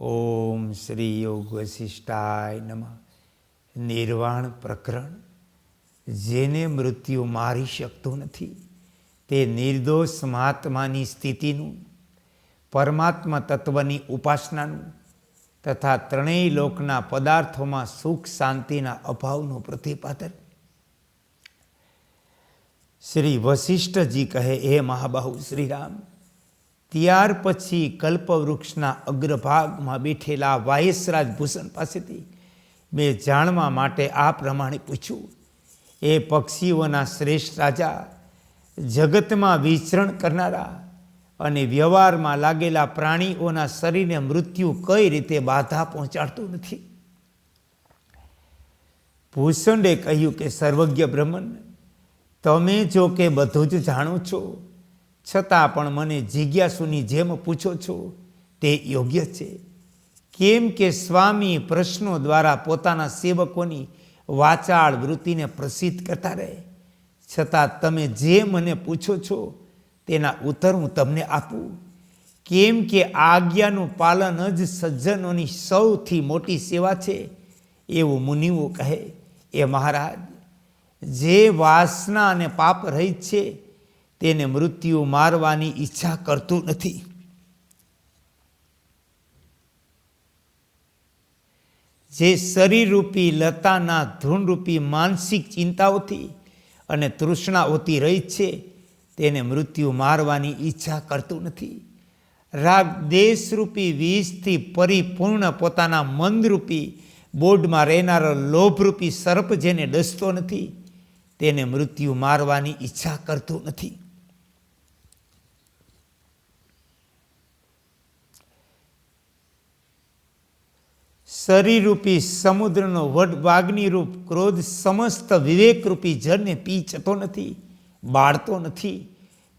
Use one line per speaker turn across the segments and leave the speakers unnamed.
ઓમ શ્રી યોગ વશિષ્ઠાય નમ. નિર્વાણ પ્રકરણ. જેને મૃત્યુ મારી શકતું નથી, તે નિર્દોષ મહાત્માની સ્થિતિનું, પરમાત્મા તત્વની ઉપાસનાનું તથા ત્રણેય લોકના પદાર્થોમાં સુખ શાંતિના અભાવનું પ્રતિપાદન. શ્રી વશિષ્ઠજી કહે, હે મહાબાહુ શ્રીરામ ત્યાર પછી કલ્પવૃક્ષના અગ્રભાગમાં બેઠેલા વાયસરાજ ભૂષણ પાસેથી મેં જાણવા માટે આ પ્રમાણે પૂછ્યું, એ પક્ષીઓના શ્રેષ્ઠ રાજા જગતમાં વિચરણ કરનારા અને વ્યવહારમાં લાગેલા પ્રાણીઓના શરીરને મૃત્યુ કઈ રીતે બાધા પહોંચાડતું નથી? ભૂષણે કહ્યું કે, સર્વજ્ઞ બ્રહ્મન, તમે જો કે બધું જ જાણો છો છતાં પણ મને જિજ્ઞાસુની જેમ પૂછો છો, તે યોગ્ય છે? કેમ કે સ્વામી પ્રશ્નો દ્વારા પોતાના સેવકોની વાચાળ વૃત્તિને પ્રસિદ્ધ કરતા રહે. છતાં તમે જે મને પૂછો છો, તેના ઉત્તર હું તમને આપું. કેમ કે આજ્ઞાનું પાલન જ સજ્જનોની સૌથી મોટી સેવા છે, એવું મુનિઓ કહે. એ મહારાજ, જે વાસના અને પાપ રહિત છે તેને મૃત્યુ મારવાની ઈચ્છા કરતું નથી. જે શરીરરૂપી લતાના ધૂનરૂપી માનસિક ચિંતાઓથી અને તૃષ્ણાઓથી રહી છે, તેને મૃત્યુ મારવાની ઈચ્છા કરતું નથી. રાગ દેશરૂપી વિષથી પરિપૂર્ણ પોતાના મંદરૂપી બોર્ડમાં રહેનારો લોભરૂપી સર્પ જેને ડસતો નથી, તેને મૃત્યુ મારવાની ઈચ્છા કરતું નથી. શરીરરૂપી સમુદ્રનો વડવાગ્નિ રૂપ ક્રોધ સમસ્ત વિવેકરૂપી જળને પી જતો નથી, બાળતો નથી,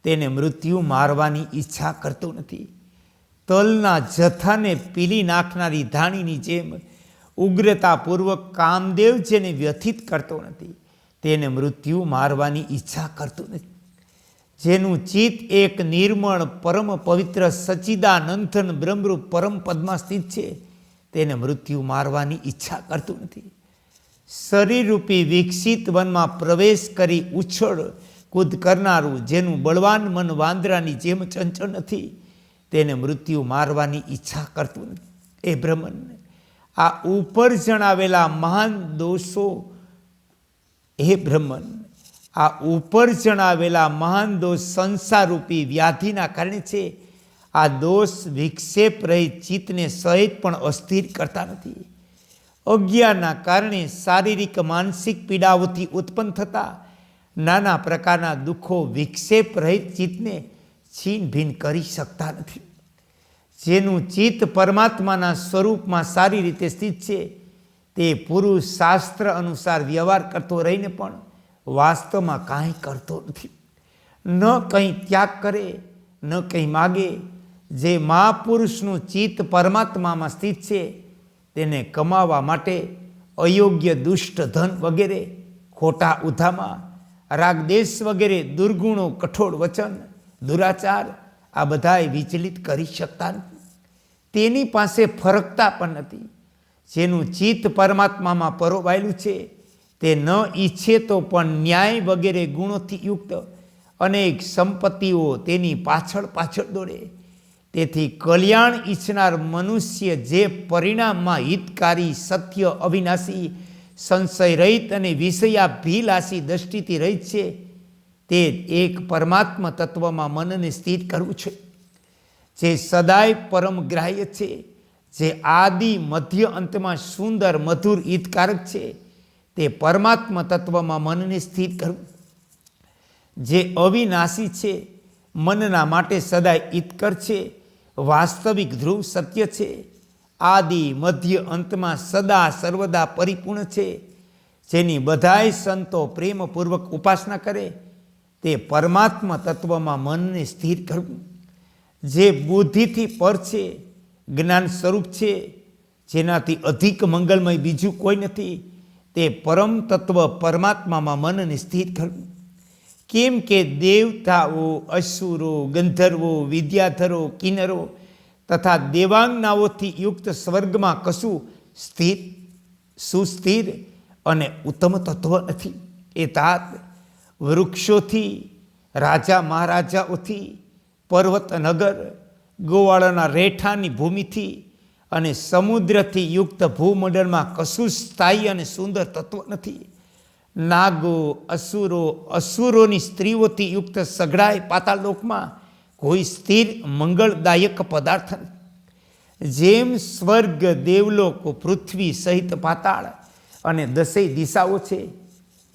તેને મૃત્યુ મારવાની ઈચ્છા કરતો નથી. તલના જથ્થાને પીલી નાખનારી ધાણીની જેમ ઉગ્રતાપૂર્વક કામદેવ જેને વ્યથિત કરતો નથી, તેને મૃત્યુ મારવાની ઈચ્છા કરતું નથી. જેનું ચિત્ત એક નિર્મળ, પરમ પવિત્ર સચિદાનંથન બ્રહ્મરૂપ પરમ પદમાં સ્થિત છે. તેને મૃત્યુ મારવાની ઈચ્છા કરતું નથી. શરીરરૂપી વિકસિત વનમાં પ્રવેશ કરી ઉછળ કૂદ કરનારું જેનું બળવાન મન વાંદરાની જેમ ચંચળ નથી, તેને મૃત્યુ મારવાની ઈચ્છા કરતું નથી. એ બ્રહ્મન, આ ઉપર જણાવેલા મહાન દોષો, હે બ્રહ્મન, આ ઉપર જણાવેલા મહાન દોષ સંસારરૂપી વ્યાધિના કારણે છે. આ દોષ વિક્ષેપ રહિત ચિત્તને સહિત પણ અસ્થિર કરતા નથી. અજ્ઞાના કારણે શારીરિક, માનસિક પીડાઓથી ઉત્પન્ન થતા નાના પ્રકારના દુઃખો વિક્ષેપ રહિત ચિત્તને છીન ભીન કરી શકતા નથી. જેનું ચિત્ત પરમાત્માના સ્વરૂપમાં સારી રીતે સ્થિત છે, તે પુરુષ શાસ્ત્ર અનુસાર વ્યવહાર કરતો રહીને પણ વાસ્તવમાં કાંઈ કરતો નથી. ન કંઈ ત્યાગ કરે, ન કંઈ માગે જે મહાપુરુષનું ચિત્ત પરમાત્મામાં સ્થિત છે, તેને કમાવા માટે અયોગ્ય દુષ્ટ ધન વગેરે, ખોટા ઉધામાં રાગદેશ વગેરે, દુર્ગુણો કઠોળ વચન, દુરાચાર, આ બધાએ વિચલિત કરી શકતા નથી. તેની પાસે ફરકતા પણ નથી. જેનું ચિત્ત પરમાત્મામાં પરોવાયેલું છે, તે ન ઈચ્છે તો પણ ન્યાય વગેરે ગુણોથી યુક્ત અનેક સંપત્તિઓ તેની પાછળ પાછળ દોડે. તેથી કલ્યાણ ઈચ્છનાર મનુષ્ય જે પરિણામમાં હિતકારી, સત્ય, અવિનાશી, સંશય રહિત અને વિષયાભિલાષી દ્રષ્ટિથી રહિત છે, તે એક પરમાત્મા તત્વમાં મનને સ્થિર કરવું છે. જે સદાય પરમગ્રાહ્ય છે, જે આદિ મધ્ય અંતમાં સુંદર, મધુર, હિતકારક છે, તે પરમાત્મા તત્વમાં મનને સ્થિર કરવું. જે અવિનાશી છે, મનના માટે સદાય હિતકર છે વાસ્તવિક ધ્રુવ સત્ય છે. આદિ મધ્ય અંતમાં સદા સર્વદા પરિપૂર્ણ છે. જેની બધાય સંતો પ્રેમપૂર્વક ઉપાસના કરે, તે પરમાત્મા તત્વમાં મનને સ્થિર કરવું. જે બુદ્ધિથી પર છે, જ્ઞાન સ્વરૂપ છે, જેનાથી અધિક મંગલમય બીજું કોઈ નથી, તે પરમ તત્વ પરમાત્મામાં મનને સ્થિર કરવું. કેમ કે દેવતાઓ, અસુરો, ગંધર્વો, વિદ્યાધરો કિન્નરો તથા દેવાંગનાઓથી યુક્ત સ્વર્ગમાં કશું સ્થિર, સુસ્થિર અને ઉત્તમ તત્વ નથી. એ તાત વૃક્ષોથી, રાજા મહારાજાઓથી, પર્વતનગર, ગોવાળાના રેઠાની ભૂમિથી અને સમુદ્રથી યુક્ત ભૂમંડળમાં કશું સ્થાયી અને સુંદર તત્વ નથી. નાગો, અસુરો, અસુરોની સ્ત્રીઓથી યુક્ત સઘળાય પાતાળલોકમાં કોઈ સ્થિર મંગળદાયક પદાર્થ જેમ સ્વર્ગ, દેવલોક, પૃથ્વી સહિત પાતાળ અને દસેય દિશાઓ છે,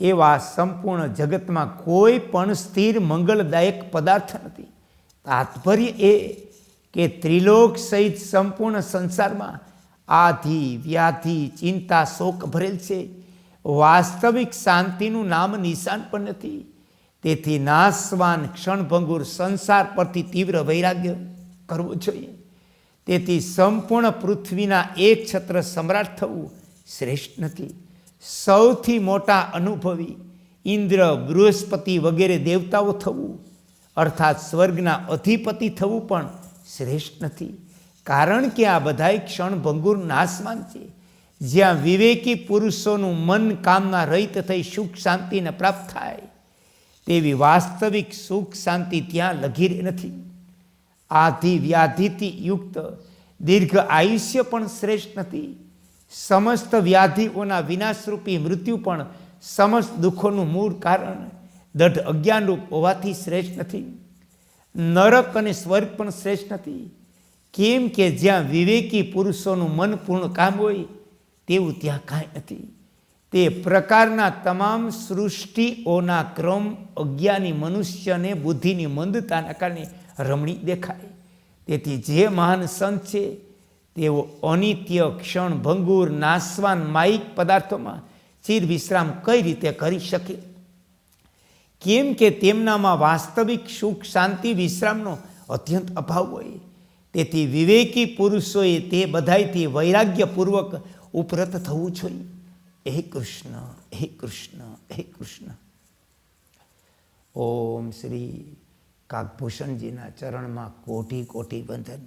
એવા સંપૂર્ણ જગતમાં કોઈ પણ સ્થિર મંગળદાયક પદાર્થ નથી. તાત્પર્ય એ કે ત્રિલોક સહિત સંપૂર્ણ સંસારમાં આધિ, વ્યાધિ, ચિંતા, શોક ભરેલ છે. વાસ્તવિક શાંતિનું નામ નિશાન પણ નથી. તેથી નાશવાન ક્ષણભંગુર સંસાર પરથી તીવ્ર વૈરાગ્ય કરવું જોઈએ. તેથી સંપૂર્ણ પૃથ્વીના એક છત્ર સમ્રાટ થવું શ્રેષ્ઠ નથી. સૌથી મોટા અનુભવી ઇન્દ્ર બૃહસ્પતિ વગેરે દેવતાઓ થવું, અર્થાત સ્વર્ગના અધિપતિ થવું પણ શ્રેષ્ઠ નથી. કારણ કે આ બધાય ક્ષણભંગુર નાશવાન છે. જ્યાં વિવેકી પુરુષોનું મન કામના રહિત થઈ સુખ શાંતિને પ્રાપ્ત થાય, તેવી વાસ્તવિક સુખ શાંતિ ત્યાં લઘી નથી. આધિ વ્યાધિથી યુક્ત દીર્ઘ આયુષ્ય પણ શ્રેષ્ઠ નથી. સમસ્ત વ્યાધિઓના વિનાશરૂપી મૃત્યુ પણ સમસ્ત દુઃખોનું મૂળ કારણ દઢ અજ્ઞાનરૂપ હોવાથી શ્રેષ્ઠ નથી. નરક અને સ્વર્ગ પણ શ્રેષ્ઠ નથી. કેમ કે જ્યાં વિવેકી પુરુષોનું મન પૂર્ણ કામ હોય તેવું ત્યાં કાંઈ નથી. તે પ્રકારના તમામ સૃષ્ટિઓના ક્રમ અજ્ઞાની મનુષ્યને બુદ્ધિની મંદતાના કારણે રમણી દેખાય. તેથી જે મહાન સંત છે, તેઓ અનિત્ય ક્ષણ ભંગુર નાશવાન, માયિક પદાર્થોમાં ચિર વિશ્રામ કઈ રીતે કરી શકે? કેમ કે તેમનામાં વાસ્તવિક સુખ, શાંતિ, વિશ્રામનો અત્યંત અભાવ હોય. તેથી વિવેકી પુરુષોએ તે બધાયથી વૈરાગ્યપૂર્વક ઉપરત થવું જોઈએ. હે કૃષ્ણ હે કૃષ્ણ હે કૃષ્ણ. ઓમ શ્રી કાકભૂષણજીના ચરણમાં કોટી કોટી બંધન